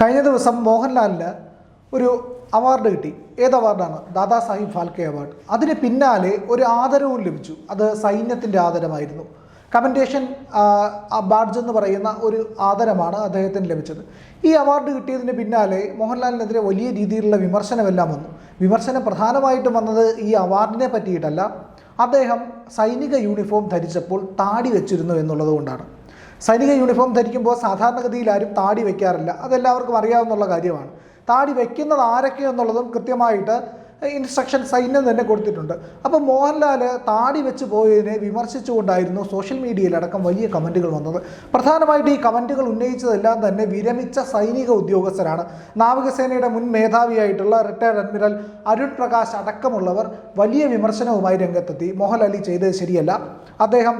കഴിഞ്ഞ ദിവസം മോഹൻലാലിന് ഒരു അവാർഡ് കിട്ടി. ഏത് അവാർഡാണ്? ദാദാസാഹിബ് ഫാൽക്കെ അവാർഡ്. അതിന് പിന്നാലെ ഒരു ആദരവും ലഭിച്ചു. അത് സൈന്യത്തിന്റെ ആദരമായിരുന്നു. കമന്റേഷൻ ബാഡ്ജ് എന്ന് പറയുന്ന ഒരു ആദരമാണ് അദ്ദേഹത്തിന് ലഭിച്ചത്. ഈ അവാർഡ് കിട്ടിയതിന് പിന്നാലെ മോഹൻലാലിനെതിരെ വലിയ രീതിയിലുള്ള വിമർശനമെല്ലാം വന്നു. വിമർശനം പ്രധാനമായിട്ടും വന്നത് ഈ അവാർഡിനെ പറ്റിയിട്ടല്ല. അദ്ദേഹം സൈനിക യൂണിഫോം ധരിച്ചപ്പോൾ താടി വെച്ചിരുന്നു എന്നുള്ളത് കൊണ്ടാണ്. സൈനിക യൂണിഫോം ധരിക്കുമ്പോൾ സാധാരണഗതിയിൽ ആരും താടി വയ്ക്കാറില്ല അതെല്ലാവർക്കും അറിയാവുന്ന കാര്യമാണ്. താടി വയ്ക്കുന്നത് ആരൊക്കെ എന്നുള്ളതും കൃത്യമായിട്ട് ഇൻസ്ട്രക്ഷൻ സൈന്യം തന്നെ കൊടുത്തിട്ടുണ്ട്. അപ്പോൾ മോഹൻലാൽ താടി വെച്ച് പോയതിനെ വിമർശിച്ചുകൊണ്ടായിരുന്നു സോഷ്യൽ മീഡിയയിലടക്കം വലിയ കമന്റുകൾ വന്നത്. പ്രധാനമായിട്ട് ഈ കമന്റുകൾ ഉന്നയിച്ചതെല്ലാം തന്നെ വിരമിച്ച സൈനിക ഉദ്യോഗസ്ഥരാണ്. നാവികസേനയുടെ മുൻ മേധാവിയായിട്ടുള്ള റിട്ടയർഡ് അഡ്മിറൽ അരുൺ പ്രകാശ് അടക്കമുള്ളവർ വലിയ വിമർശനവുമായി രംഗത്തെത്തി. മോഹൻലാലി ചെയ്തത് ശരിയല്ല. അദ്ദേഹം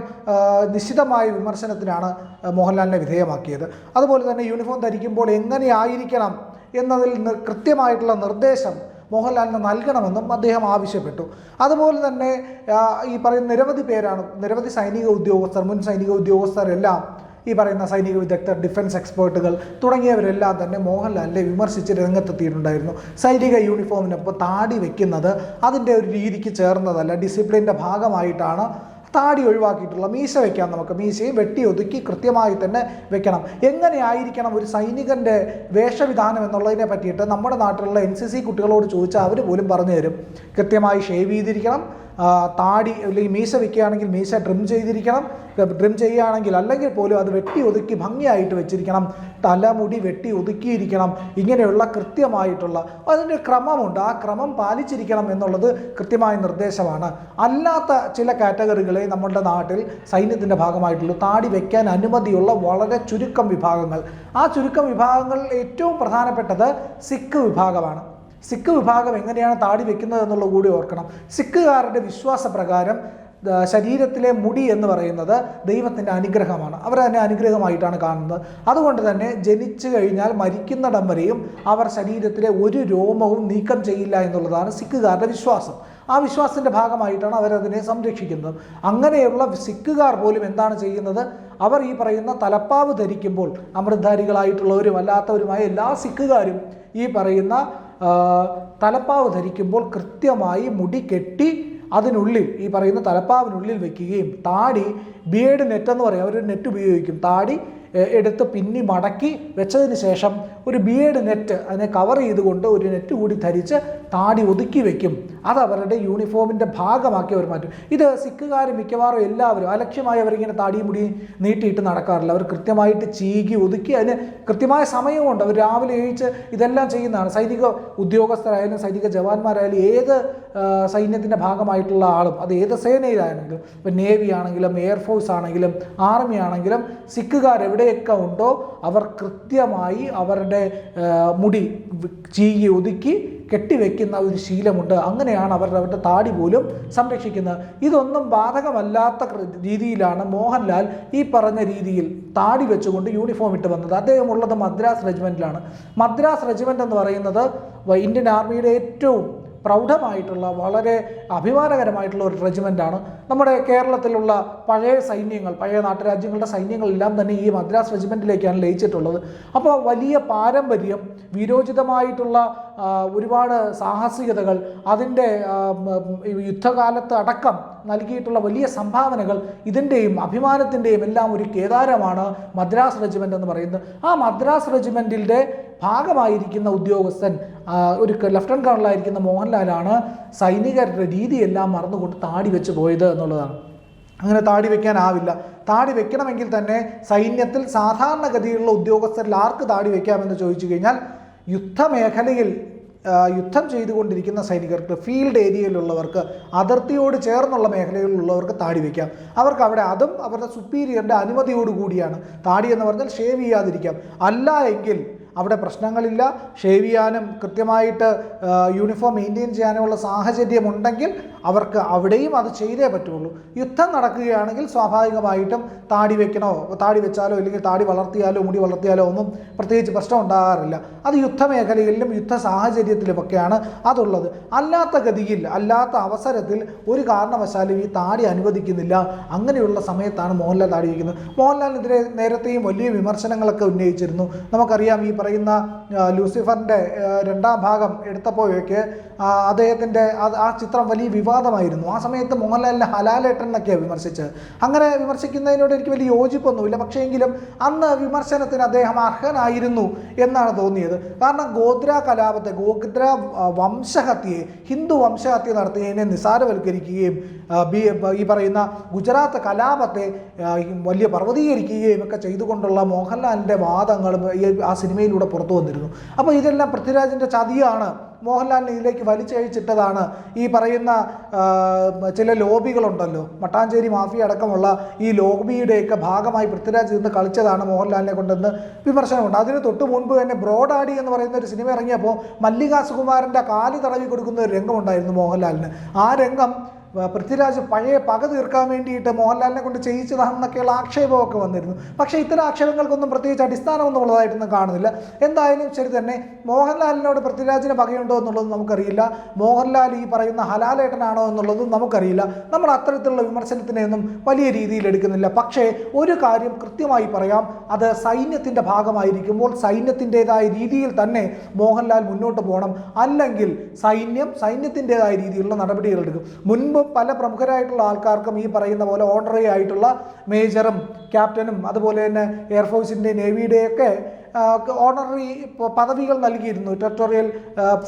നിശ്ചിതമായ വിമർശനത്തിനാണ് മോഹൻലാലിനെ വിധേയമാക്കിയത്. അതുപോലെ തന്നെ യൂണിഫോം ധരിക്കുമ്പോൾ എങ്ങനെയായിരിക്കണം എന്നതിൽ കൃത്യമായിട്ടുള്ള നിർദ്ദേശം മോഹൻലാലിന് നൽകണമെന്നും അദ്ദേഹം ആവശ്യപ്പെട്ടു. അതുപോലെ തന്നെ ഈ പറയുന്ന നിരവധി പേരാണ് നിരവധി സൈനിക ഉദ്യോഗസ്ഥർ മുൻ സൈനിക ഉദ്യോഗസ്ഥരെല്ലാം ഈ പറയുന്ന സൈനിക വിദഗ്ധർ ഡിഫൻസ് എക്സ്പേർട്ടുകൾ തുടങ്ങിയവരെല്ലാം തന്നെ മോഹൻലാലിനെ വിമർശിച്ച് രംഗത്തെത്തിയിട്ടുണ്ടായിരുന്നു. സൈനിക യൂണിഫോമിനൊപ്പം താടി വയ്ക്കുന്നത് അതിന്റെ ഒരു രീതിക്ക് ചേർന്നതല്ല ഡിസിപ്ലിന്റെ ഭാഗമായിട്ടാണ് താടി ഒഴിവാക്കിയിട്ടുള്ള മീശ വെക്കാം നമുക്ക്. മീശയും വെട്ടി ഒതുക്കി കൃത്യമായി തന്നെ വെക്കണം. എങ്ങനെയായിരിക്കണം ഒരു സൈനികന്റെ വേഷവിധാനം എന്നുള്ളതിനെ പറ്റിയിട്ട് നമ്മുടെ നാട്ടിലുള്ള എൻ സി സി കുട്ടികളോട് ചോദിച്ചാൽ അവർ പോലും പറഞ്ഞു തരും. കൃത്യമായി ഷേവ് ചെയ്തിരിക്കണം. താടി അല്ലെങ്കിൽ മീശ വെക്കുകയാണെങ്കിൽ മീശ ട്രിം ചെയ്തിരിക്കണം. ട്രിം ചെയ്യുകയാണെങ്കിൽ അല്ലെങ്കിൽ പോലും അത് വെട്ടി ഒതുക്കി ഭംഗിയായിട്ട് വെച്ചിരിക്കണം. തലമുടി വെട്ടി ഒതുക്കിയിരിക്കണം. ഇങ്ങനെയുള്ള കൃത്യമായിട്ടുള്ള അതിന്റെ ക്രമമുണ്ട്. ആ ക്രമം പാലിച്ചിരിക്കണം എന്നുള്ളത് കൃത്യമായ നിർദ്ദേശമാണ്. അല്ലാത്ത ചില കാറ്റഗറികളെ നമ്മുടെ നാട്ടിൽ സൈന്യത്തിന്റെ ഭാഗമായിട്ടുള്ളൂ താടി വെക്കാൻ അനുമതിയുള്ള വളരെ ചുരുക്കം വിഭാഗങ്ങൾ. ആ ചുരുക്കം വിഭാഗങ്ങളിൽ ഏറ്റവും പ്രധാനപ്പെട്ടത് സിഖ് വിഭാഗമാണ്. സിഖ് വിഭാഗം എങ്ങനെയാണ് താടി വെക്കുന്നത് എന്നുള്ളത് കൂടി ഓർക്കണം. സിഖുകാരുടെ വിശ്വാസപ്രകാരം പ്രകാരം ശരീരത്തിലെ മുടി എന്ന് പറയുന്നത് ദൈവത്തിന്റെ അനുഗ്രഹമാണ്. അവർ അതിനെ അനുഗ്രഹമായിട്ടാണ് കാണുന്നത്. അതുകൊണ്ട് തന്നെ ജനിച്ചു കഴിഞ്ഞാൽ മരിക്കുന്നിടം വരെയും അവർ ശരീരത്തിലെ ഒരു രോമവും നീക്കം ചെയ്യില്ല എന്നുള്ളതാണ് സിഖുകാരുടെ വിശ്വാസം. ആ വിശ്വാസത്തിന്റെ ഭാഗമായിട്ടാണ് അവരതിനെ സംരക്ഷിക്കുന്നത്. അങ്ങനെയുള്ള സിഖുകാർ പോലും എന്താണ് ചെയ്യുന്നത്? അവർ ഈ പറയുന്ന തലപ്പാവ് ധരിക്കുമ്പോൾ അമൃതധാരികളായിട്ടുള്ളവരും അല്ലാത്തവരുമായ എല്ലാ സിഖുകാരും ഈ പറയുന്ന തലപ്പാവ് ധരിക്കുമ്പോൾ കൃത്യമായി മുടി കെട്ടി അതിനുള്ളിൽ ഈ പറയുന്ന തലപ്പാവിനുള്ളിൽ വെക്കുകയും താടി ബിയേഡ് നെറ്റ് എന്ന് പറയും അവർ നെറ്റ് ഉപയോഗിക്കും താടി എടുത്ത് പിന്നി മടക്കി വെച്ചതിന് ശേഷം ഒരു ബിയേഡ് നെറ്റ് അതിനെ കവർ ചെയ്തുകൊണ്ട് ഒരു നെറ്റ് കൂടി ധരിച്ച് താടി ഒതുക്കി വെക്കും. അത് അവരുടെ യൂണിഫോമിന്റെ ഭാഗമാക്കി അവർ മാറ്റും. ഇത് സിഖുകാർ മിക്കവാറും എല്ലാവരും അലക്ഷ്യമായി അവരിങ്ങനെ താടി മുടി നീട്ടിയിട്ട് നടക്കാറില്ല. അവർ കൃത്യമായിട്ട് ചീകി ഒതുക്കി അതിന് കൃത്യമായ സമയമുണ്ട്. അവർ രാവിലെ എഴുതിച്ച് ഇതെല്ലാം ചെയ്യുന്നതാണ്. സൈനിക ഉദ്യോഗസ്ഥരായാലും സൈനിക ജവാന്മാരായാലും ഏത് സൈന്യത്തിന്റെ ഭാഗമായിട്ടുള്ള ആളും അത് ഏത് സേനയിലാണെങ്കിലും ഇപ്പം നേവി ആണെങ്കിലും എയർഫോഴ്സ് ആണെങ്കിലും ആർമി ആണെങ്കിലും സിഖുകാർ എവിടെയൊക്കെ ഉണ്ടോ? അവർ കൃത്യമായി അവരുടെ മുടി ചീകി ഒതുക്കി കെട്ടിവെക്കുന്ന ഒരു ശീലമുണ്ട്. അങ്ങനെയാണ് അവർ അവരുടെ താടി പോലും സംരക്ഷിക്കുന്നത്. ഇതൊന്നും ബാധകമല്ലാത്ത രീതിയിലാണ് മോഹൻലാൽ ഈ പറഞ്ഞ രീതിയിൽ താടി വെച്ചുകൊണ്ട് യൂണിഫോം ഇട്ട് വന്നത്. അദ്ദേഹം ഉള്ളത് മദ്രാസ് റെജിമെന്റിലാണ് മദ്രാസ് റെജിമെന്റ് എന്ന് പറയുന്നത് ഇന്ത്യൻ ആർമിയുടെ ഏറ്റവും പ്രൗഢമായിട്ടുള്ള വളരെ അഭിമാനകരമായിട്ടുള്ള ഒരു റെജിമെന്റാണ് നമ്മുടെ കേരളത്തിലുള്ള പഴയ സൈന്യങ്ങൾ പഴയ നാട്ടുരാജ്യങ്ങളുടെ സൈന്യങ്ങളെല്ലാം തന്നെ ഈ മദ്രാസ് റെജിമെന്റിലേക്കാണ് ലയിച്ചിട്ടുള്ളത്. അപ്പോൾ വലിയ പാരമ്പര്യം വീരോചിതമായിട്ടുള്ള ഒരുപാട് സാഹസികതകൾ അതിന്റെ യുദ്ധകാലത്ത് അടക്കം നൽകിയിട്ടുള്ള വലിയ സംഭാവനകൾ ഇതിന്റെയും അഭിമാനത്തിന്റെയും എല്ലാം ഒരു കേദാരമാണ് മദ്രാസ് റെജിമെന്റ് എന്ന് പറയുന്നത്. ആ മദ്രാസ് റെജിമെന്റിന്റെ ഭാഗമായിരിക്കുന്ന ഉദ്യോഗസ്ഥൻ ഒരു ലഫ്റ്റനന്റ് കേണലായിരിക്കുന്ന മോഹൻലാലാണ് സൈനികരുടെ രീതിയെല്ലാം മറന്നുകൊണ്ട് താടി വെച്ച് പോയത് എന്നുള്ളതാണ്. അങ്ങനെ താടി വെക്കാനാവില്ല. താടി വെക്കണമെങ്കിൽ തന്നെ സൈന്യത്തിൽ സാധാരണഗതിയിലുള്ള ഉദ്യോഗസ്ഥരിൽ ആർക്ക് താടി വെക്കാമെന്ന് ചോദിച്ചു കഴിഞ്ഞാൽ യുദ്ധമേഖലയിൽ യുദ്ധം ചെയ്തുകൊണ്ടിരിക്കുന്ന സൈനികർക്ക് ഫീൽഡ് ഏരിയയിലുള്ളവർക്ക് അതിർത്തിയോട് ചേർന്നുള്ള മേഖലയിലുള്ളവർക്ക് താടി വയ്ക്കാം അവർക്ക് അവിടെ അതും അവരുടെ സുപ്പീരിയറിന്റെ അനുമതിയോടുകൂടിയാണ് താടി എന്ന് പറഞ്ഞാൽ ഷേവ് ചെയ്യാതിരിക്കാം. അല്ല എങ്കിൽ അവിടെ പ്രശ്നങ്ങളില്ല. ഷേവ് ചെയ്യാനും കൃത്യമായിട്ട് യൂണിഫോം മെയിന്റെയിൻ ചെയ്യാനുമുള്ള സാഹചര്യമുണ്ടെങ്കിൽ അവർക്ക് അവിടെയും അത് ചെയ്തേ പറ്റുള്ളൂ. യുദ്ധം നടക്കുകയാണെങ്കിൽ സ്വാഭാവികമായിട്ടും താടി വെക്കണോ താടി വെച്ചാലോ അല്ലെങ്കിൽ താടി വളർത്തിയാലോ മുടി വളർത്തിയാലോ ഒന്നും പ്രത്യേകിച്ച് പ്രശ്നം ഉണ്ടാകാറില്ല. അത് യുദ്ധമേഖലയിലും യുദ്ധ സാഹചര്യത്തിലുമൊക്കെയാണ് അതുള്ളത്. അല്ലാത്ത ഗതിയിൽ അല്ലാത്ത അവസരത്തിൽ ഒരു കാരണവശാലും ഈ താടി അനുവദിക്കുന്നില്ല. അങ്ങനെയുള്ള സമയത്താണ് മോഹൻലാൽ താടി വയ്ക്കുന്നത് മോഹൻലാലിനെതിരെ നേരത്തെയും വലിയ വിമർശനങ്ങളൊക്കെ ഉന്നയിച്ചിരുന്നു. നമുക്കറിയാം ഈ പറയുന്ന ലൂസിഫറിന്റെ രണ്ടാം ഭാഗം എടുത്തപ്പോഴേക്ക് അദ്ദേഹത്തിന്റെ ആ ചിത്രം വലിയ വിവാദമായിരുന്നു. ആ സമയത്ത് മോഹൻലാലിനെ ഹലാലേട്ടൻ എന്നൊക്കെയാണ് വിമർശിച്ച്. അങ്ങനെ വിമർശിക്കുന്നതിനോട് എനിക്ക് വലിയ യോജിപ്പൊന്നുമില്ല. പക്ഷേ എങ്കിലും അന്ന് വിമർശനത്തിന് അദ്ദേഹം അർഹനായിരുന്നു എന്നാണ് തോന്നിയത്. കാരണം ഗോത്ര കലാപത്തെ ഗോത്ര വംശഹത്യയെ ഹിന്ദു വംശഹത്യ നടത്തിയതിനെ നിസാരവൽക്കരിക്കുകയും ഈ പറയുന്ന ഗുജറാത്ത് കലാപത്തെ വലിയ പർവതീകരിക്കുകയും ഒക്കെ ചെയ്തുകൊണ്ടുള്ള മോഹൻലാലിന്റെ വാദങ്ങളും ആ സിനിമയിലൂടെ പുറത്തു വന്നിരുന്നു. അപ്പോൾ ഇതെല്ലാം പൃഥ്വിരാജിന്റെ ചതിയാണ്. മോഹൻലാലിനെ ഇതിലേക്ക് വലിച്ചഴിച്ചിട്ടതാണ് ഈ പറയുന്ന ചില ലോബികളുണ്ടല്ലോ. മട്ടാഞ്ചേരി മാഫിയ അടക്കമുള്ള ഈ ലോബിയുടെയൊക്കെ ഭാഗമായി പൃഥ്വിരാജ് ഇന്ന് കളിച്ചതാണ് മോഹൻലാലിനെ കൊണ്ടെന്ന് വിമർശനമുണ്ട്. അതിന് തൊട്ട് മുൻപ് തന്നെ ബ്രോഡാഡി എന്ന് പറയുന്ന ഒരു സിനിമ ഇറങ്ങിയപ്പോൾ മല്ലികാ സുകുമാരന്റെ കാൽ തടവി കൊടുക്കുന്ന ഒരു രംഗമുണ്ടായിരുന്നു മോഹൻലാലിന്. ആ രംഗം പൃഥ്വിരാജ് പഴയ പക തീർക്കാൻ വേണ്ടിയിട്ട് മോഹൻലാലിനെ കൊണ്ട് ചെയ്യിച്ചതാണെന്നൊക്കെയുള്ള ആക്ഷേപമൊക്കെ വന്നിരുന്നു. പക്ഷേ ഇത്തരം ആക്ഷേപങ്ങൾക്കൊന്നും പ്രത്യേകിച്ച് അടിസ്ഥാനമൊന്നും ഉള്ളതായിട്ടൊന്നും കാണുന്നില്ല. എന്തായാലും ശരി തന്നെ മോഹൻലാലിനോട് പൃഥ്വിരാജിന് പകയുണ്ടോ എന്നുള്ളത് നമുക്കറിയില്ല. മോഹൻലാൽ ഈ പറയുന്ന ഹലാലേട്ടനാണോ എന്നുള്ളതും നമുക്കറിയില്ല. നമ്മൾ അത്തരത്തിലുള്ള വിമർശനത്തിനെയൊന്നും വലിയ രീതിയിൽ എടുക്കുന്നില്ല. പക്ഷേ ഒരു കാര്യം കൃത്യമായി പറയാം. അത് സൈന്യത്തിന്റെ ഭാഗമായിരിക്കുമ്പോൾ സൈന്യത്തിന്റെതായ രീതിയിൽ തന്നെ മോഹൻലാൽ മുന്നോട്ട് പോകണം. അല്ലെങ്കിൽ സൈന്യം സൈന്യത്തിന്റെതായ രീതിയിലുള്ള നടപടികൾ എടുക്കും. മുൻപ് പല പ്രമുഖരായിട്ടുള്ള ആൾക്കാർക്കും ഈ പറയുന്ന പോലെ ഓണററി ആയിട്ടുള്ള മേജറും ക്യാപ്റ്റനും അതുപോലെ തന്നെ എയർഫോഴ്സിന്റെ നേവിയുടെയൊക്കെ ഓണററി പദവികൾ നൽകിയിരുന്നു ടെറിട്ടോറിയൽ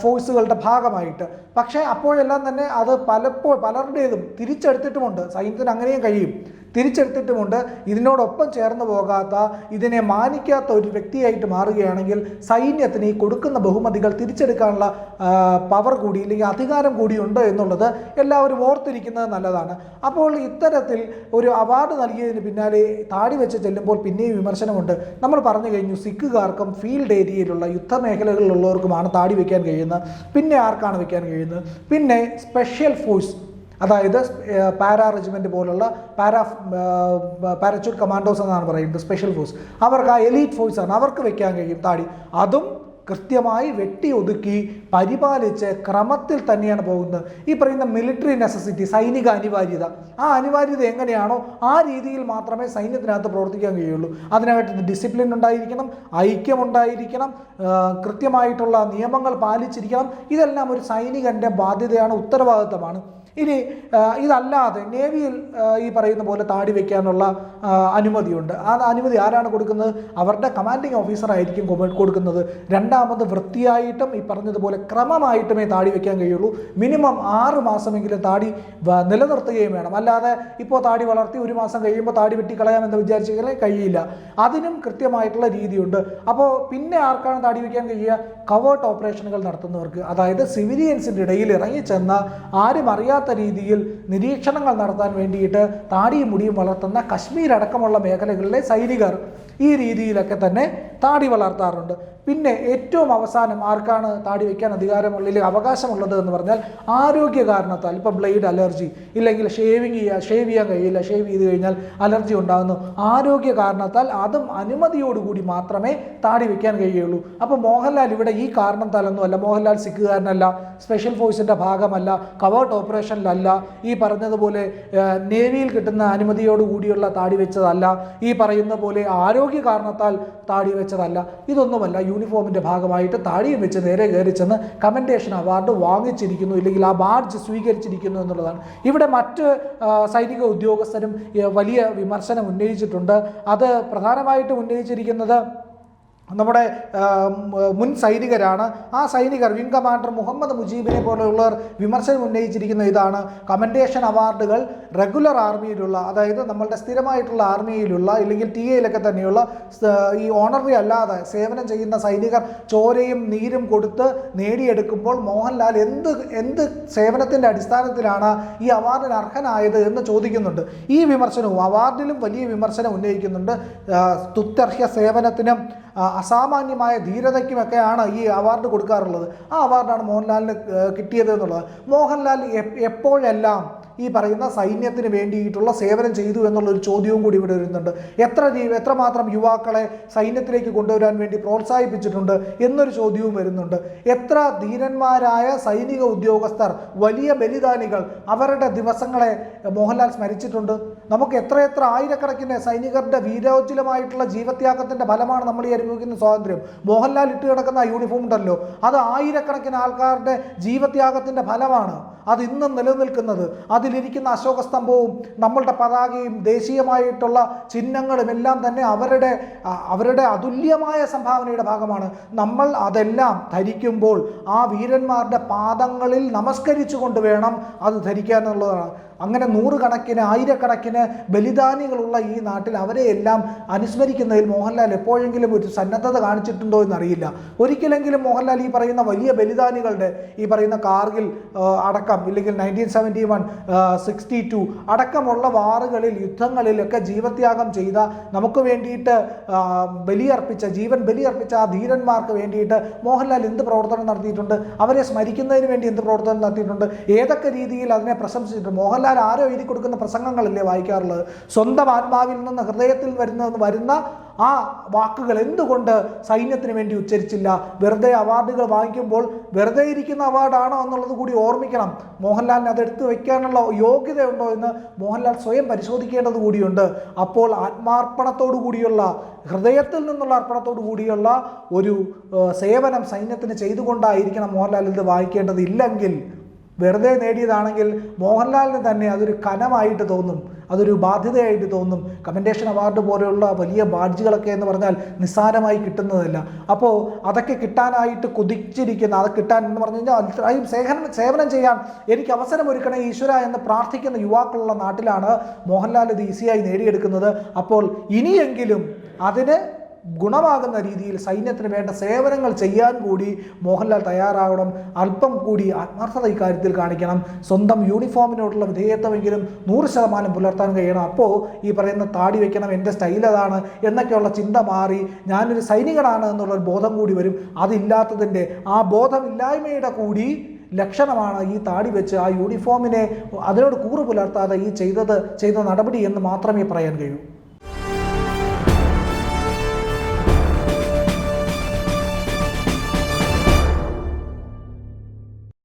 ഫോഴ്സുകളുടെ ഭാഗമായിട്ട്. പക്ഷേ അപ്പോഴെല്ലാം തന്നെ അത് പലപ്പോൾ പലരുടേതും തിരിച്ചെടുത്തിട്ടുമുണ്ട്. സൈന്യത്തിന് അങ്ങനെയും കഴിയും. തിരിച്ചെടുത്തിട്ടുമുണ്ട്. ഇതിനോടൊപ്പം ചേർന്ന് പോകാത്ത ഇതിനെ മാനിക്കാത്ത ഒരു വ്യക്തിയായിട്ട് മാറുകയാണെങ്കിൽ സൈന്യത്തിന് ഈ കൊടുക്കുന്ന ബഹുമതികൾ തിരിച്ചെടുക്കാനുള്ള പവർ കൂടി അല്ലെങ്കിൽ അധികാരം കൂടിയുണ്ട് എന്നുള്ളത് എല്ലാവരും ഓർത്തിരിക്കുന്നത് നല്ലതാണ്. അപ്പോൾ ഇത്തരത്തിൽ ഒരു അവാർഡ് നൽകിയതിന് പിന്നാലെ താടി വെച്ച് ചെല്ലുമ്പോൾ പിന്നെയും വിമർശനമുണ്ട്. നമ്മൾ പറഞ്ഞു കഴിഞ്ഞു സിഖുകാർക്കും ഫീൽഡ് ഏരിയയിലുള്ള യുദ്ധമേഖലകളിലുള്ളവർക്കുമാണ് താടി വയ്ക്കാൻ കഴിയുന്നത്. പിന്നെ ആർക്കാണ് വയ്ക്കാൻ കഴിയുന്നത്? പിന്നെ സ്പെഷ്യൽ ഫോഴ്സ് അതായത് പാരാ റെജിമെന്റ് പോലുള്ള പാരാ പാരച്യൂട്ട് കമാൻഡോസ് എന്നാണ് പറയുന്നത് സ്പെഷ്യൽ ഫോഴ്സ് അവർക്ക് ആ എലീറ്റ് ഫോഴ്സ് ആണ്. അവർക്ക് വെക്കാൻ കഴിയും. താടി അതും കൃത്യമായി വെട്ടി ഒതുക്കി പരിപാലിച്ച് ക്രമത്തിൽ തന്നെയാണ് പോകുന്നത്. ഈ പറയുന്ന മിലിറ്ററി നെസസിറ്റി സൈനിക അനിവാര്യത ആ അനിവാര്യത എങ്ങനെയാണോ ആ രീതിയിൽ മാത്രമേ സൈന്യത്തിനകത്ത് പ്രവർത്തിക്കാൻ കഴിയുള്ളൂ. അതിനകത്ത് ഡിസിപ്ലിൻ ഉണ്ടായിരിക്കണം ഐക്യമുണ്ടായിരിക്കണം കൃത്യമായിട്ടുള്ള നിയമങ്ങൾ പാലിച്ചിരിക്കണം. ഇതെല്ലാം ഒരു സൈനികന്റെ ബാധ്യതയാണ് ഉത്തരവാദിത്തമാണ്. ഇനി ഇതല്ലാതെ നേവിയിൽ ഈ പറയുന്ന പോലെ താടി വയ്ക്കാനുള്ള അനുമതിയുണ്ട്. ആ അനുമതി ആരാണ് കൊടുക്കുന്നത്? അവരുടെ കമാൻഡിങ് ഓഫീസർ ആയിരിക്കും കൊടുക്കുന്നത്. രണ്ടാമത് വൃത്തിയായിട്ടും ഈ പറഞ്ഞതുപോലെ ക്രമമായിട്ടുമേ താടി വയ്ക്കാൻ കഴിയുള്ളൂ. മിനിമം ആറ് മാസമെങ്കിലും താടി നിലനിർത്തുകയും വേണം. അല്ലാതെ ഇപ്പോൾ താടി വളർത്തി ഒരു മാസം കഴിയുമ്പോൾ താടി വെട്ടിക്കളയാമെന്ന് വിചാരിച്ചാൽ കഴിയില്ല. അതിനും കൃത്യമായിട്ടുള്ള രീതിയുണ്ട്. അപ്പോൾ പിന്നെ ആർക്കാണ് താടി വയ്ക്കാൻ കഴിയുക? കവേർട്ട് ഓപ്പറേഷനുകൾ നടത്തുന്നവർക്ക്. അതായത് സിവിലിയൻസിന്റെ ഇടയിൽ ഇറങ്ങിച്ചെന്ന ആരും അറിയാത്ത രീതിയിൽ നിരീക്ഷണങ്ങൾ നടത്താൻ വേണ്ടിയിട്ട് താടിയും മുടിയും വളർത്തുന്ന കശ്മീർ അടക്കമുള്ള മേഖലകളിലെ സൈനികർ ഈ രീതിയിലൊക്കെ തന്നെ താടി വളർത്താറുണ്ട്. പിന്നെ ഏറ്റവും അവസാനം ആർക്കാണ് താടി വയ്ക്കാൻ അധികാരമുള്ള അല്ലെങ്കിൽ അവകാശമുള്ളത് എന്ന് പറഞ്ഞാൽ ആരോഗ്യ കാരണത്താൽ ഇപ്പോൾ ബ്ലേഡ് അലർജി ഇല്ലെങ്കിൽ ഷേവിങ് ചെയ്യുക ഷേവ് ചെയ്യാൻ കഴിയില്ല ഷേവ് ചെയ്ത് കഴിഞ്ഞാൽ അലർജി ഉണ്ടാകുന്നു. ആരോഗ്യ കാരണത്താൽ അതും അനുമതിയോടുകൂടി മാത്രമേ താടി വയ്ക്കാൻ കഴിയുള്ളൂ. അപ്പോൾ മോഹൻലാൽ ഇവിടെ ഈ കാരണത്താലൊന്നുമല്ല മോഹൻലാൽ സിഖുകാരനല്ല സ്പെഷ്യൽ ഫോഴ്സിന്റെ ഭാഗമല്ല കവേർട്ട് ഓപ്പറേഷനിലല്ല ഈ പറഞ്ഞതുപോലെ നേവിയിൽ കിട്ടുന്ന അനുമതിയോടുകൂടിയുള്ള താടി വെച്ചതല്ല. ഈ പറയുന്ന പോലെ ആരോഗ്യ കാരണത്താൽ താടി വെച്ചതല്ല ഇതൊന്നുമല്ല യൂണിഫോമിന്റെ ഭാഗമായിട്ട് താടിയും വെച്ച് നേരെ കയറി ചെന്ന് കമന്റേഷൻ അവാർഡ് വാങ്ങിച്ചിരിക്കുന്നു ഇല്ലെങ്കിൽ ആ ബാഡ്ജ് സ്വീകരിച്ചിരിക്കുന്നു എന്നുള്ളതാണ്. ഇവിടെ മറ്റ് സൈനിക ഉദ്യോഗസ്ഥരും വലിയ വിമർശനം ഉന്നയിച്ചിട്ടുണ്ട്. അത് പ്രധാനമായിട്ടും ഉന്നയിച്ചിരിക്കുന്നത് നമ്മുടെ മുൻ സൈനികരാണ്. ആ സൈനികർ വിംഗ് കമാൻഡർ മുഹമ്മദ് മുജീബിനെ പോലെയുള്ളവർ വിമർശനം ഉന്നയിച്ചിരിക്കുന്ന ഇതാണ് കമൻഡേഷൻ അവാർഡുകൾ റെഗുലർ ആർമിയിലുള്ള അതായത് നമ്മളുടെ സ്ഥിരമായിട്ടുള്ള ആർമിയിലുള്ള ഇല്ലെങ്കിൽ ടി എയിലൊക്കെ തന്നെയുള്ള ഈ ഓണറി അല്ലാതെ സേവനം ചെയ്യുന്ന സൈനികർ ചോരയും നീരും കൊടുത്ത് നേടിയെടുക്കുമ്പോൾ മോഹൻലാൽ എന്ത് എന്ത് സേവനത്തിന്റെ അടിസ്ഥാനത്തിലാണ് ഈ അവാർഡിന് അർഹനായത് എന്ന് ചോദിക്കുന്നുണ്ട്. ഈ വിമർശനവും അവാർഡിലും വലിയ വിമർശനം ഉന്നയിക്കുന്നുണ്ട്. തുത്തർഹ്യ സേവനത്തിനും അസാമാന്യമായ ധീരതയ്ക്കുമൊക്കെയാണ് ഈ അവാർഡ് കൊടുക്കാറുള്ളത്. ആ അവാർഡാണ് മോഹൻലാലിന് കിട്ടിയത് എന്നുള്ളത്. മോഹൻലാൽ എപ്പോഴെല്ലാം ഈ പറയുന്ന സൈന്യത്തിന് വേണ്ടിയിട്ടുള്ള സേവനം ചെയ്തു എന്നുള്ളൊരു ചോദ്യവും കൂടി ഇവിടെ വരുന്നുണ്ട്. എത്ര എത്രമാത്രം യുവാക്കളെ സൈന്യത്തിലേക്ക് കൊണ്ടുവരാൻ വേണ്ടി പ്രോത്സാഹിപ്പിച്ചിട്ടുണ്ട് എന്നൊരു ചോദ്യവും വരുന്നുണ്ട്. എത്ര ധീരന്മാരായ സൈനിക ഉദ്യോഗസ്ഥർ വലിയ ബലിദാനികൾ അവരുടെ ദിവസങ്ങളെ മോഹൻലാൽ സ്മരിച്ചിട്ടുണ്ട്? നമുക്ക് എത്രയെത്ര ആയിരക്കണക്കിന് സൈനികരുടെ വീരോജ്ജലമായിട്ടുള്ള ജീവത്യാഗത്തിന്റെ ഫലമാണ് നമ്മൾ ഈ അനുഭവിക്കുന്ന സ്വാതന്ത്ര്യം. മോഹൻലാൽ ഇട്ട് കിടക്കുന്ന യൂണിഫോം ഉണ്ടല്ലോ അത് ആയിരക്കണക്കിന് ആൾക്കാരുടെ ജീവത്യാഗത്തിന്റെ ഫലമാണ്. അത് ഇന്നും നിലനിൽക്കുന്നത്. അതിലിരിക്കുന്ന അശോക സ്തംഭവും നമ്മളുടെ പതാകയും ദേശീയമായിട്ടുള്ള ചിഹ്നങ്ങളും എല്ലാം തന്നെ അവരുടെ അവരുടെ അതുല്യമായ സംഭാവനയുടെ ഭാഗമാണ്. നമ്മൾ അതെല്ലാം ധരിക്കുമ്പോൾ ആ വീരന്മാരുടെ പാദങ്ങളിൽ നമസ്കരിച്ചുകൊണ്ട് വേണം അത് ധരിക്കാനുള്ളതാണ്. അങ്ങനെ നൂറുകണക്കിന് ആയിരക്കണക്കിന് ബലിദാനികളുള്ള ഈ നാട്ടിൽ അവരെ എല്ലാം അനുസ്മരിക്കുന്നതിൽ മോഹൻലാൽ എപ്പോഴെങ്കിലും ഒരു സന്നദ്ധത കാണിച്ചിട്ടുണ്ടോ എന്നറിയില്ല. ഒരിക്കലെങ്കിലും മോഹൻലാൽ ഈ പറയുന്ന വലിയ ബലിദാനികളുടെ ഈ പറയുന്ന കാർഗിൽ അടക്കം ഇല്ലെങ്കിൽ nineteen seventy one sixty two അടക്കമുള്ള വാറുകളിൽ യുദ്ധങ്ങളിലൊക്കെ ജീവത്യാഗം ചെയ്ത നമുക്ക് വേണ്ടിയിട്ട് ബലിയർപ്പിച്ച ജീവൻ ബലിയർപ്പിച്ച ആ ധീരന്മാർക്ക് വേണ്ടിയിട്ട് മോഹൻലാൽ എന്ത് പ്രവർത്തനം നടത്തിയിട്ടുണ്ട്? അവരെ സ്മരിക്കുന്നതിന് വേണ്ടി എന്ത് പ്രവർത്തനം നടത്തിയിട്ടുണ്ട്? ഏതൊക്കെ രീതിയിൽ അതിനെ പ്രശംസിച്ചിട്ടുണ്ട്? മോഹൻലാൽ ആരോ എഴുതി കൊടുക്കുന്ന പ്രസംഗങ്ങളല്ലേ വായിക്കാറുള്ളത്? സ്വന്തം ആത്മാവിൽ നിന്ന് ഹൃദയത്തിൽ വരുന്ന വരുന്ന ആ വാക്കുകൾ എന്തുകൊണ്ട് സൈന്യത്തിന് വേണ്ടി ഉച്ചരിച്ചില്ല? വെറുതെ അവാർഡുകൾ വാങ്ങിക്കുമ്പോൾ വെറുതെ ഇരിക്കുന്ന അവാർഡാണോ എന്നുള്ളത് കൂടി ഓർമ്മിക്കണം. മോഹൻലാലിന് അത് എടുത്തു വയ്ക്കാനുള്ള യോഗ്യതയുണ്ടോ എന്ന് മോഹൻലാൽ സ്വയം പരിശോധിക്കേണ്ടത് കൂടിയുണ്ട്. അപ്പോൾ ആത്മാർപ്പണത്തോടു കൂടിയുള്ള ഹൃദയത്തിൽ നിന്നുള്ള അർപ്പണത്തോടു കൂടിയുള്ള ഒരു സേവനം സൈന്യത്തിന് ചെയ്തുകൊണ്ടായിരിക്കണം മോഹൻലാൽ ഇത് വായിക്കേണ്ടത് ഇല്ലെങ്കിൽ വെറുതെ നേടിയതാണെങ്കിൽ മോഹൻലാലിന് തന്നെ അതൊരു കനമായിട്ട് തോന്നും അതൊരു ബാധ്യതയായിട്ട് തോന്നും. കമന്റേഷൻ അവാർഡ് പോലെയുള്ള വലിയ ബാഡ്ജുകളൊക്കെ എന്ന് പറഞ്ഞാൽ നിസ്സാരമായി കിട്ടുന്നതല്ല. അപ്പോൾ അതൊക്കെ കിട്ടാനായിട്ട് കുതിച്ചിരിക്കുന്ന അത് കിട്ടാൻ എന്ന് പറഞ്ഞു കഴിഞ്ഞാൽ അത്രയും സേവനം സേവനം ചെയ്യാൻ എനിക്ക് അവസരം ഒരുക്കണേ ഈശ്വര എന്ന് പ്രാർത്ഥിക്കുന്ന യുവാക്കളുള്ള നാട്ടിലാണ് മോഹൻലാൽ ഇത് ഈസിയായി നേടിയെടുക്കുന്നത്. അപ്പോൾ ഇനിയെങ്കിലും അതിന് ഗുണമാകുന്ന രീതിയിൽ സൈന്യത്തിന് വേണ്ട സേവനങ്ങൾ ചെയ്യാൻ കൂടി മോഹൻലാൽ തയ്യാറാവണം. അല്പം കൂടി ആത്മാർത്ഥത ഇക്കാര്യത്തിൽ കാണിക്കണം. സ്വന്തം യൂണിഫോമിനോടുള്ള വിധേയത്വമെങ്കിലും നൂറ് ശതമാനം പുലർത്താൻ കഴിയണം. അപ്പോൾ ഈ പറയുന്ന താടി വെക്കണം എന്റെ സ്റ്റൈൽ അതാണ് എന്നൊക്കെയുള്ള ചിന്ത മാറി ഞാനൊരു സൈനികനാണ് എന്നുള്ളൊരു ബോധം കൂടി വരും. അതില്ലാത്തതിന്റെ ആ ബോധമില്ലായ്മയുടെ കൂടി ലക്ഷണമാണ് ഈ താടി വെച്ച് ആ യൂണിഫോമിനെ അതിനോട് കൂറ് പുലർത്താതെ ഈ ചെയ്തത് ചെയ്ത നടപടി എന്ന് മാത്രമേ പറയാൻ കഴിയൂ.